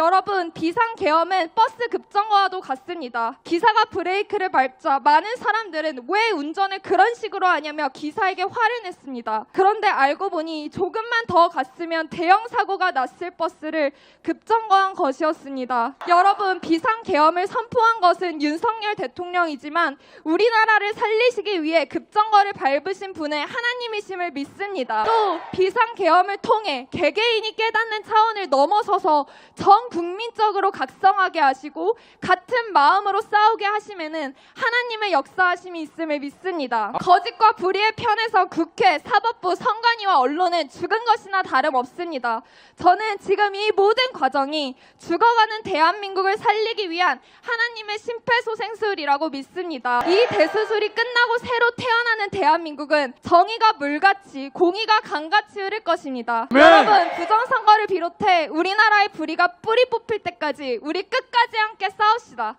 여러분, 비상계엄은 버스 급정거와도 같습니다. 기사가 브레이크를 밟자 많은 사람들은 왜 운전을 그런 식으로 하냐며 기사에게 화를 냈습니다. 그런데 알고 보니 조금만 더 갔으면 대형 사고가 났을 버스를 급정거한 것이었습니다. 여러분, 비상계엄을 선포한 것은 윤석열 대통령이지만 우리나라를 살리시기 위해 급정거를 밟으신 분은 하나님이심을 믿습니다. 또 비상계엄을 통해 개개인이 깨닫는 차원을 넘어서서 전 국민적으로 각성하게 하시고 같은 마음으로 싸우게 하시면은 하나님의 역사하심이 있음을 믿습니다. 거짓과 불의의 편에서 국회, 사법부, 선관위와 언론은 죽은 것이나 다름없습니다. 저는 지금 이 모든 과정이 죽어가는 대한민국을 살리기 위한 하나님의 심폐소생술이라고 믿습니다. 이 대수술이 끝나고 새로 태어나는 대한민국은 정의가 물같이 공의가 강같이 흐를 것입니다. 네. 여러분 부정선거를 비롯해 우리나라의 불의가 뿌리 뽑힐 때까지 우리 끝까지 함께 싸웁시다.